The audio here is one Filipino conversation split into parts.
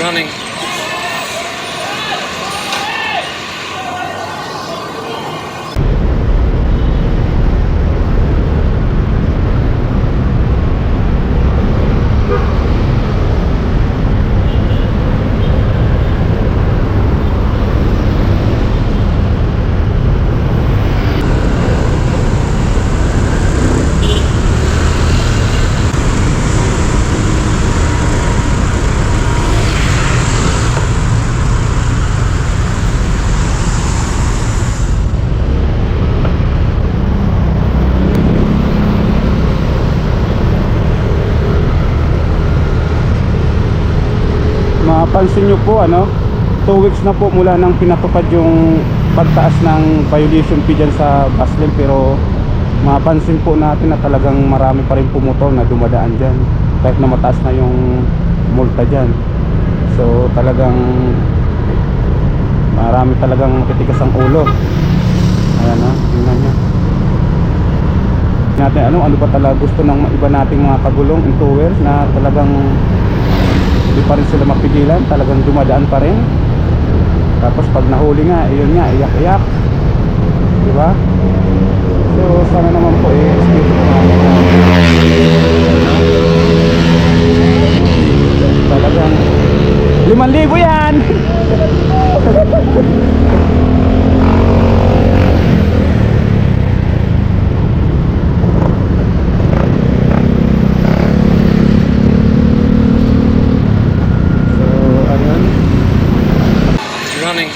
Running. Mapansin nyo po ano, 2 weeks na po mula nang pinatupad yung pagtaas ng violation fee dyan sa bus lane pero mapansin po natin na talagang marami pa rin pumotor na dumadaan dyan. Kahit na mataas na yung multa dyan. So talagang marami talagang matitigas ang ulo. Ayan na, tingnan nyo. Natin ano, ano ba talaga gusto ng iba nating mga kagulong in towers na talagang hindi pa rin sila mapigilan talagang dumadaan pa rin. Tapos pag nahuli nga iyon nga iyak-iyak. Di ba? So sana naman po eh espiritu natin na talagang 5,000 yan so ayun Running.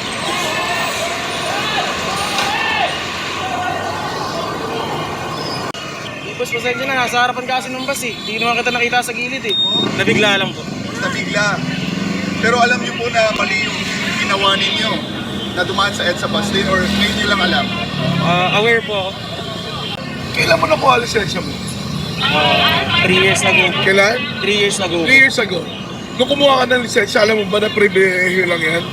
Boss, pasensya na. Nasa harapan kasi ng bus eh. Hindi naman kita nakita sa gilid eh. Nabigla lang po. nabigla. Pero alam niyo po na mali yung ginawa ninyo na dumaan sa EDSA bus lane or ngayon niyo lang alam. Ah, aware po ako. Kailan mo nakuha lisensya mo? 3 years ago. Kailan? 3 years ago. 3 years ago. Nung kumuha ka ng lisensya, alam mo ba na pribilehiyo lang yan?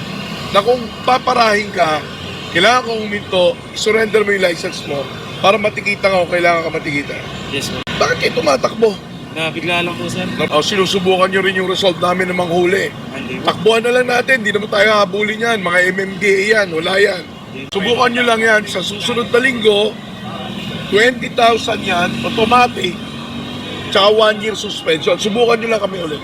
Na kung paparahin ka, kailangan kong huminto, surrender mo yung license mo para matikita ka kung kailangan ka matikita. Yes po. Bakit kayo tumatakbo? Nabigla lang po sir. O, sinusubukan nyo rin yung result namin ng manghuli. Hindi po. Takbuhan na lang natin, di naman tayo habulin yan. Mga MMDA yan, wala yan. Subukan nyo lang yan. Sa susunod na linggo, 20,000 yan, automatic. Tsaka one year suspension. Subukan nyo lang kami ulit.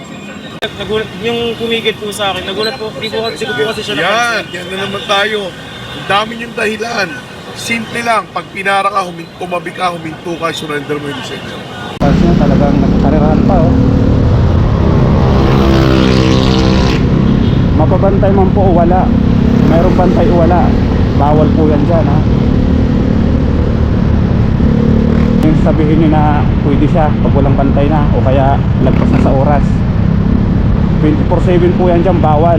Nagulat, yung pumigil po sa akin, nagulat po, di po, di ko po kasi siya Yan, yan na naman tayo. Ang dami yung dahilan. Simple lang, pag pinara ka, humin- tumabi ka, huminto ka, surrender mo yung lisensya. Kasi nga talagang nagkarirahan pa oh. Mapabantay man po o wala. Mayroong bantay o wala. Bawal po yan dyan ha. Yung sabihin nyo na pwede siya pag walang bantay na o kaya lagpas na sa oras. 24-7 po yan dyan, bawal.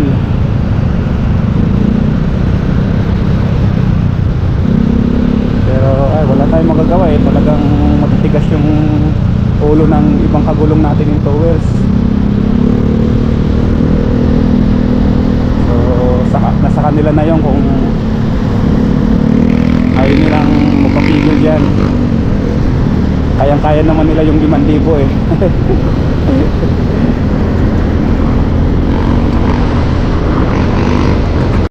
Pero ay, wala tayong magagawa eh. Talagang matitigas yung ulo ng ibang kagulong natin yung towers. So, sa, nasa kanila na yon kung ayaw nilang magpapigil dyan. Kayang-kaya naman nila yung 5,000 eh.